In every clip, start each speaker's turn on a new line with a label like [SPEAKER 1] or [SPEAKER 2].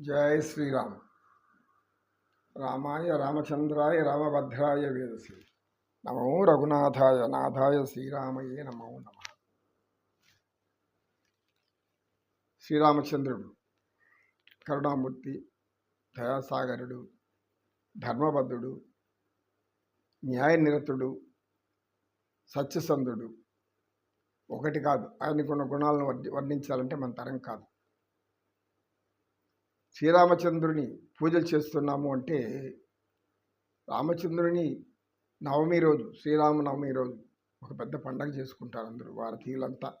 [SPEAKER 1] జయ శ్రీరామ్. రామాయ రామచంద్రాయ రామభద్రాయ వేదసి నమో రఘునాథాయ నాథాయ శ్రీరామయే నమో నమ. శ్రీరామచంద్రుడు కరుణామూర్తి దయాసాగరుడు ధర్మబద్ధుడు న్యాయనిరతుడు సత్యసంధుడు. ఒకటి కాదు. ఆయనకున్న గుణాలను వర్ణించాలంటే మన తరం కాదు. శ్రీరామచంద్రుని పూజలు చేస్తున్నాము అంటే రామచంద్రుని నవమి రోజు శ్రీరామ నవమి రోజు ఒక పెద్ద పండగ చేసుకుంటారు అందరూ భారతీయులంతా.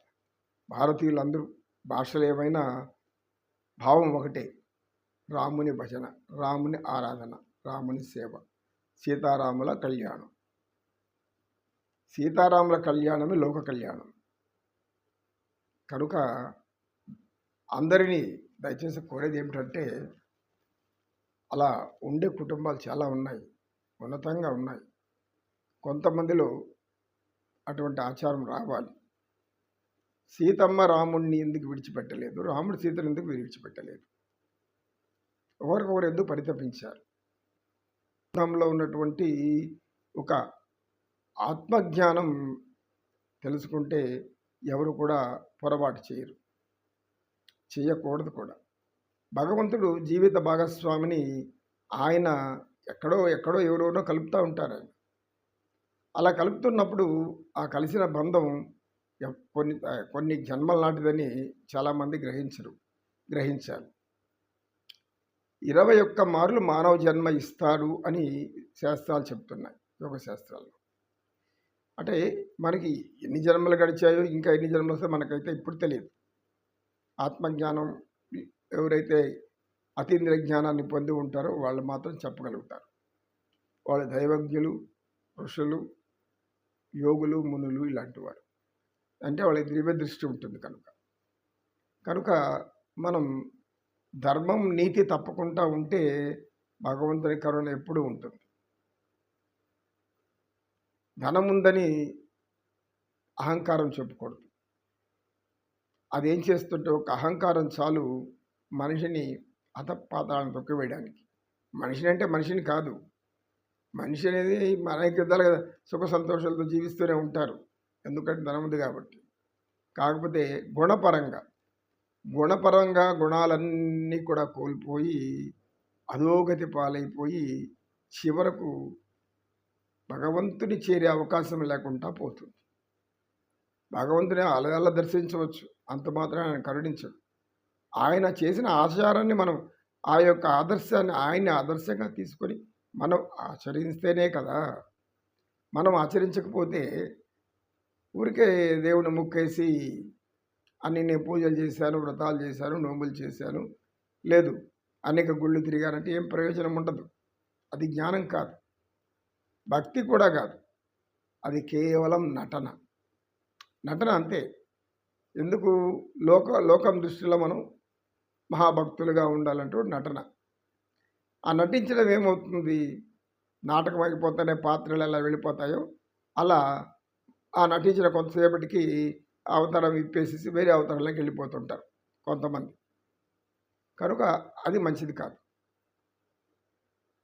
[SPEAKER 1] భారతీయులందరూ భాషలు ఏమైనా భావం ఒకటే రాముని భజన రాముని ఆరాధన రాముని సేవ సీతారాముల కళ్యాణం. సీతారాముల కళ్యాణమే లోక కళ్యాణం. కనుక అందరినీ దయచేసి కోరేది ఏమిటంటే అలా ఉండే కుటుంబాలు చాలా ఉన్నాయి ఉన్నతంగా ఉన్నాయి. కొంతమందిలో అటువంటి ఆచారం రావాలి. సీతమ్మ రాముణ్ణి ఎందుకు విడిచిపెట్టలేదు? రాముడు సీతను ఎందుకు విడిచిపెట్టలేదు? ఒకరికొకరు ఎందుకు పరితపించారు? లో ఉన్నటువంటి ఒక ఆత్మజ్ఞానం తెలుసుకుంటే ఎవరు కూడా పొరపాటు చేయరు. చేయకూడదు కూడా. భగవంతుడు జీవిత భాగస్వామిని ఆయన ఎక్కడో ఎక్కడో ఎవరెవరో కలుపుతూ ఉంటారు ఆయన. అలా కలుపుతున్నప్పుడు ఆ కలిసిన బంధం కొన్ని కొన్ని జన్మల నాటిదని చాలామంది గ్రహించరు గ్రహించాలి. ఇరవై ఒక్క మార్లు మానవ జన్మ ఇస్తారు అని శాస్త్రాలు చెప్తున్నాయి యోగ శాస్త్రాలు అంటే మనకి ఎన్ని జన్మలు గడిచాయో ఇంకా ఎన్ని జన్మలు వస్తాయో మనకైతే ఇప్పుడు తెలియదు. ఆత్మజ్ఞానం ఎవరైతే అతీంద్రియ జ్ఞానాన్ని పొంది ఉంటారో వాళ్ళు మాత్రం చెప్పగలుగుతారు. వాళ్ళు దైవజ్ఞులు ఋషులు యోగులు మునులు ఇలాంటి వారు. అంటే వాళ్ళకి దివ్య దృష్టి ఉంటుంది కనుక. కనుక మనం ధర్మం నీతి తప్పకుండా ఉంటే భగవంతుని కరుణ ఎప్పుడూ ఉంటుంది. ధనం ఉందని అహంకారం చెప్పకూడదు. అదేం చేస్తుంటే ఒక అహంకారం చాలు మనిషిని అతపాతాలను తొక్కివేయడానికి. మనిషిని అంటే మనిషిని కాదు. మనిషి అనేది అనేక విధాలుగా సుఖ సంతోషాలతో జీవిస్తూనే ఉంటారు. ఎందుకంటే ధనం ఉంది కాబట్టి. కాకపోతే గుణపరంగా గుణపరంగా గుణాలన్నీ కూడా కోల్పోయి అధోగతి పాలైపోయి చివరకు భగవంతుని చేరే అవకాశం లేకుండా పోతుంది. భగవంతుని అలగల్ల దర్శించవచ్చు. అంత మాత్రం ఆయన కరుణించడు. ఆయన చేసిన ఆచారాన్ని మనం ఆ యొక్క ఆదర్శాన్ని ఆయన్ని ఆదర్శంగా తీసుకొని మనం ఆచరిస్తేనే కదా! మనం ఆచరించకపోతే ఊరికే దేవుని ముక్కేసి అన్ని నేను పూజలు చేశాను వ్రతాలు చేశాను నోములు చేశాను లేదు. అనేక గుళ్ళు తిరిగానంటే ఏం ప్రయోజనం ఉండదు. అది జ్ఞానం కాదు. భక్తి కూడా కాదు. అది కేవలం నటన. నటన అంతే. ఎందుకు? లోక లోకం దృష్టిలో మనం మహాభక్తులుగా ఉండాలంటూ నటన. ఆ నటించడం ఏమవుతుంది? నాటకం అయిపోతేనే పాత్రలు ఎలా వెళ్ళిపోతాయో అలా ఆ నటించిన కొంతసేపటికి అవతారం విప్పేసేసి వేరే అవతారంలోకి వెళ్ళిపోతుంటారు కొంతమంది. కనుక అది మంచిది కాదు.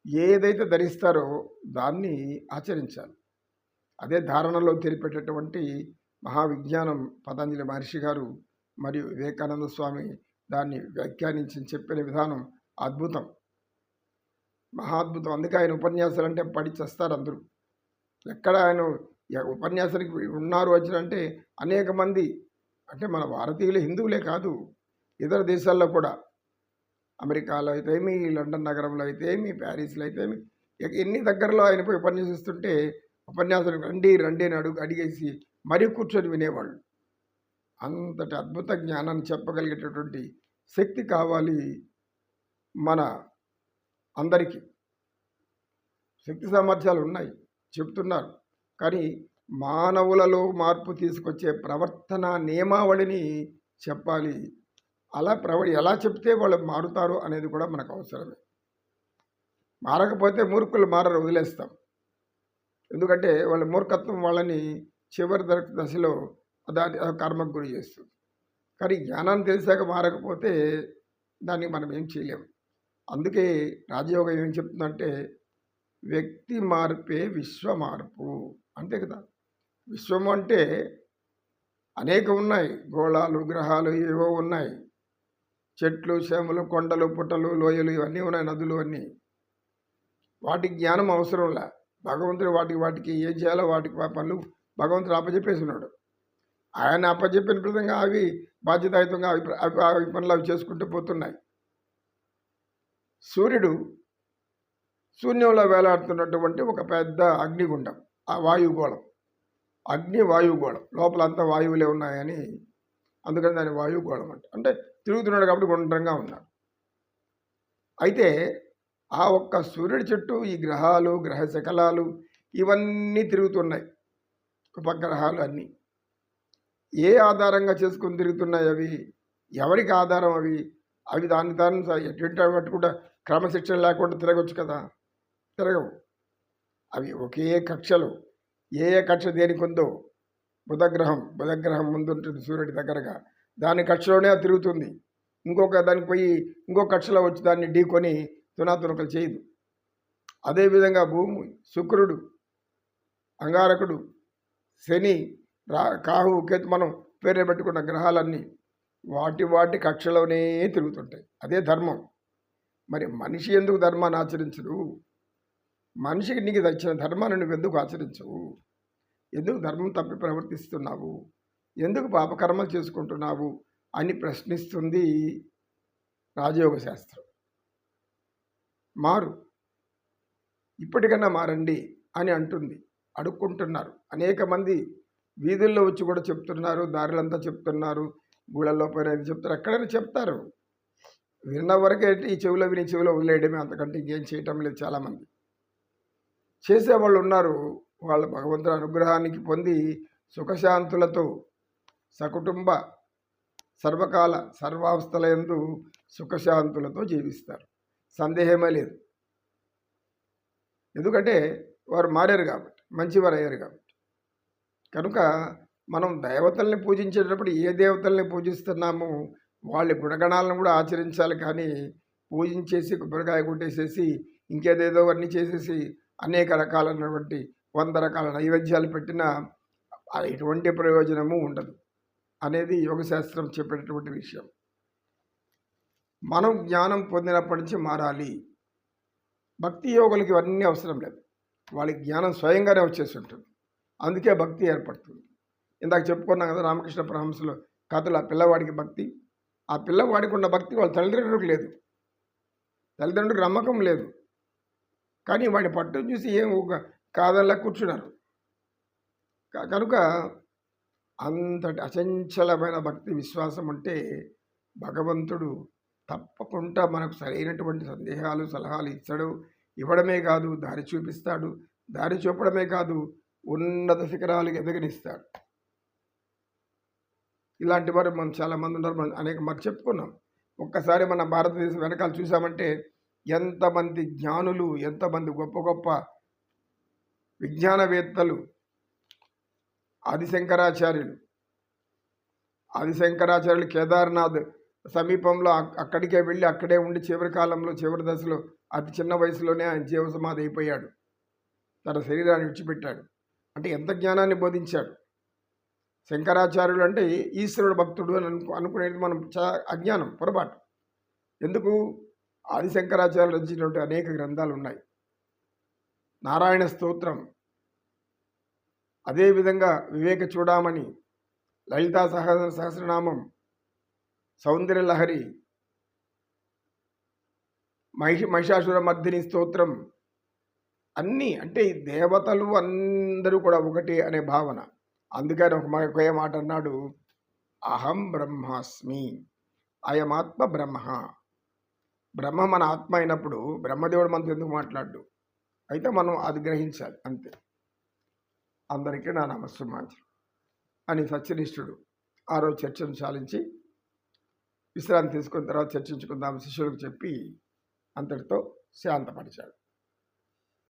[SPEAKER 1] ఏదైతే ధరిస్తారో దాన్ని ఆచరించాలి. అదే ధారణలో తెలిపేటటువంటి మహావిజ్ఞానం పతంజలి మహర్షి గారు మరియు వివేకానంద స్వామి దాన్ని వ్యాఖ్యానించి చెప్పిన విధానం అద్భుతం. మహాద్భుతం. అందుకే ఆయన ఉపన్యాసాలు అంటే పడి చేస్తారు అందరూ. ఎక్కడ ఆయన ఉపన్యాసానికి ఉన్నారు వచ్చినంటే అనేక మంది. అంటే మన భారతీయులు హిందువులే కాదు. ఇతర దేశాల్లో కూడా. అమెరికాలో అయితేమి లండన్ నగరంలో అయితే ఏమి ప్యారిస్లో అయితేమి. ఇక ఎన్ని దగ్గరలో ఆయన పోయి ఉపన్యసిస్తుంటే ఉపన్యాసం రండి రండి అని అడుగు అడిగేసి మరీ కూర్చొని వినేవాళ్ళు. అంతటి అద్భుత జ్ఞానాన్ని చెప్పగలిగేటటువంటి శక్తి కావాలి మన అందరికీ. శక్తి సామర్థ్యాలు ఉన్నాయి చెప్తున్నారు. కానీ మానవులలో మార్పు తీసుకొచ్చే ప్రవర్తన నియమావళిని చెప్పాలి. అలా ప్రవ ఎలా చెప్తే వాళ్ళు మారుతారు అనేది కూడా మనకు అవసరమే. మారకపోతే మూర్ఖులు మారరు వదిలేస్తాం. ఎందుకంటే వాళ్ళ మూర్ఖత్వం వాళ్ళని చివరి దశ దశలో దాని కర్మకు గురి చేస్తుంది. కానీ జ్ఞానాన్ని తెలిసాక మారకపోతే దాన్ని మనం ఏం చేయలేము. అందుకే రాజయోగం ఏం చెప్తుందంటే వ్యక్తి మార్పే విశ్వ మార్పు. అంతే కదా? విశ్వం అంటే అనేక ఉన్నాయి. గోళాలు గ్రహాలు ఏవో ఉన్నాయి. చెట్లు చేమలు కొండలు పుట్టలు లోయలు ఇవన్నీ ఉన్నాయి నదులు అన్నీ. వాటికి జ్ఞానం అవసరంలా భగవంతుడు వాటికి వాటికి ఏం చేయాలో వాటికి పనులు భగవంతుడు అప్పచెప్పేసినాడు ఆయన అప్పచెప్పిన విధంగా అవి బాధ్యతాయుతంగా అవి అవి పనులు అవి చేసుకుంటూ పోతున్నాయి. సూర్యుడు శూన్యంలో వేలాడుతున్నటువంటి ఒక పెద్ద అగ్నిగుండం ఆ వాయుగోళం. అగ్ని వాయుగోళం. లోపల అంతా వాయువులే ఉన్నాయని అందుకని దాని వాయుగోళం అంటే అంటే తిరుగుతున్నాడు కాబట్టి గుండ్రంగా ఉన్నాడు. అయితే ఆ ఒక్క సూర్యుడి చుట్టూ ఈ గ్రహాలు గ్రహ శకలాలు ఇవన్నీ తిరుగుతున్నాయి. ఉపగ్రహాలు అన్నీ. ఏ ఆధారంగా చేసుకొని తిరుగుతున్నాయి అవి? ఎవరికి ఆధారం అవి? అవి దాని దాని ఎటువంటి పట్టుకుంటా కూడా క్రమశిక్షణ లేకుండా తిరగచ్చు కదా? తిరగవు. అవి ఒకే కక్షలు. ఏ ఏ కక్ష దేనికి ఉందో బుధగ్రహం బుధగ్రహం ముందు ఉంటుంది సూర్యుడి దగ్గరగా. దాని కక్షలోనే తిరుగుతుంది. ఇంకొక దానికి పోయి ఇంకో కక్షలో వచ్చి దాన్ని ఢీకొని తునాతునకలు చేయదు. అదేవిధంగా భూమి శుక్రుడు అంగారకుడు శని రా కాహు కేతు మనం పేరే పెట్టుకున్న గ్రహాలన్నీ వాటి వాటి కక్షలోనే తిరుగుతుంటాయి. అదే ధర్మం. మరి మనిషి ఎందుకు ధర్మాన్ని ఆచరించడు? మనిషికి నీకు తెచ్చిన ధర్మాన్ని నువ్వు ఎందుకు ఆచరించవు? ఎందుకు ధర్మం తప్పి ప్రవర్తిస్తున్నావు? ఎందుకు పాపకర్మలు చేసుకుంటున్నావు? అని ప్రశ్నిస్తుంది రాజయోగ శాస్త్రం. మారు. ఇప్పటికన్నా మారండి అని అంటుంది. అడుక్కుంటున్నారు. అనేక మంది వీధుల్లో వచ్చి కూడా చెప్తున్నారు దారులంతా చెప్తున్నారు గుళ్ళల్లో పైన ఇది చెప్తారు ఎక్కడైనా చెప్తారు. విన్న వరకే ఈ చెవిలో విని చెవిలో వదిలేయడమే. అంతకంటే ఇంకేం చేయటం లేదు చాలామంది. చేసేవాళ్ళు ఉన్నారు. వాళ్ళ భగవంతుని అనుగ్రహానికి పొంది సుఖశాంతులతో సకుటుంబ సర్వకాల సర్వావస్థల ఎందు సుఖశాంతులతో జీవిస్తారు. సందేహమే లేదు. ఎందుకంటే వారు మారారు కాబట్టి. మంచివారు అయ్యారు కాబట్టి. కనుక మనం దేవతల్ని పూజించేటప్పుడు ఏ దేవతల్ని పూజిస్తున్నామో వాళ్ళ గుణగణాలను కూడా ఆచరించాలి కానీ పూజించేసి కొబ్బరికాయ కొట్టేసేసి ఇంకేదేదో అన్నీ చేసేసి అనేక రకాలైనటువంటి వంద రకాల నైవేద్యాలు పెట్టినా ఎటువంటి ప్రయోజనము ఉండదు అనేది యోగశాస్త్రం చెప్పేటటువంటి విషయం. మనం జ్ఞానం పొందినప్పటి నుంచి మారాలి. భక్తి యోగులకి ఇవన్నీ అవసరం లేదు. వాళ్ళకి జ్ఞానం స్వయంగానే వచ్చేసి ఉంటుంది. అందుకే భక్తి ఏర్పడుతుంది. ఇందాక చెప్పుకున్నాం కదా రామకృష్ణ పరమహంసలో కథలు ఆ పిల్లవాడికి భక్తి. ఆ పిల్లవాడికి ఉన్న భక్తి వాళ్ళ తల్లిదండ్రులకు లేదు. తల్లిదండ్రులకు నమ్మకం లేదు. కానీ వాడి పట్టు చూసి ఏం ఒక కాదల్లా కూర్చున్నారు. కనుక అంతటి అచంచలమైన భక్తి విశ్వాసం ఉంటే భగవంతుడు తప్పకుండా మనకు సరైనటువంటి సందేహాలు సలహాలు ఇస్తాడు. ఇవ్వడమే కాదు దారి చూపిస్తాడు. దారి చూపడమే కాదు ఉన్నత శిఖరాలకు ఎదగనిస్తాడు. ఇలాంటి వారు మనం చాలామంది ఉన్నారు. మనం అనేక మరి చెప్పుకున్నాం. ఒక్కసారి మన భారతదేశం వెనకాల చూసామంటే ఎంతమంది జ్ఞానులు ఎంతమంది గొప్ప గొప్ప విజ్ఞానవేత్తలు ఆదిశంకరాచార్యులు. ఆదిశంకరాచార్యులు కేదార్నాథ్ సమీపంలో అక్కడికే వెళ్ళి అక్కడే ఉండి చివరి కాలంలో చివరి దశలో అతి చిన్న వయసులోనే ఆయన జీవసమాధి అయిపోయాడు. తన శరీరాన్ని విడిచిపెట్టాడు. అంటే ఎంత జ్ఞానాన్ని బోధించాడు? శంకరాచార్యుడు అంటే ఈశ్వరుడు భక్తుడు అని అనుకు అనుకునేది మనం చా అజ్ఞానం పొరపాటు. ఎందుకు? ఆది శంకరాచార్యులు రచించినటువంటి అనేక గ్రంథాలు ఉన్నాయి నారాయణ స్తోత్రం. అదేవిధంగా వివేక చూడామణి లలితా సహ సహస్రనామం సౌందర్య లహరి మహిష మహిషాసుర మర్దిని స్తోత్రం. అన్నీ అంటే దేవతలు అందరూ కూడా ఒకటి అనే భావన. అందుకని ఒక ఒకే మాట అన్నాడు. అహం బ్రహ్మాస్మి. అయమాత్మ బ్రహ్మ. బ్రహ్మ మన ఆత్మ అయినప్పుడు బ్రహ్మదేవుడు మనతో ఎందుకు మాట్లాడు? అయితే మనం అది గ్రహించాలి అంతే. అందరికీ నా నమస్సుమాంజలి అని సత్యనిష్ఠుడు ఆ రోజు చర్చను చాలించి విశ్రాంతి తీసుకున్న తర్వాత చర్చించుకుందాం శిష్యులకు చెప్పి అంతటితో శాంతపరిచాడు.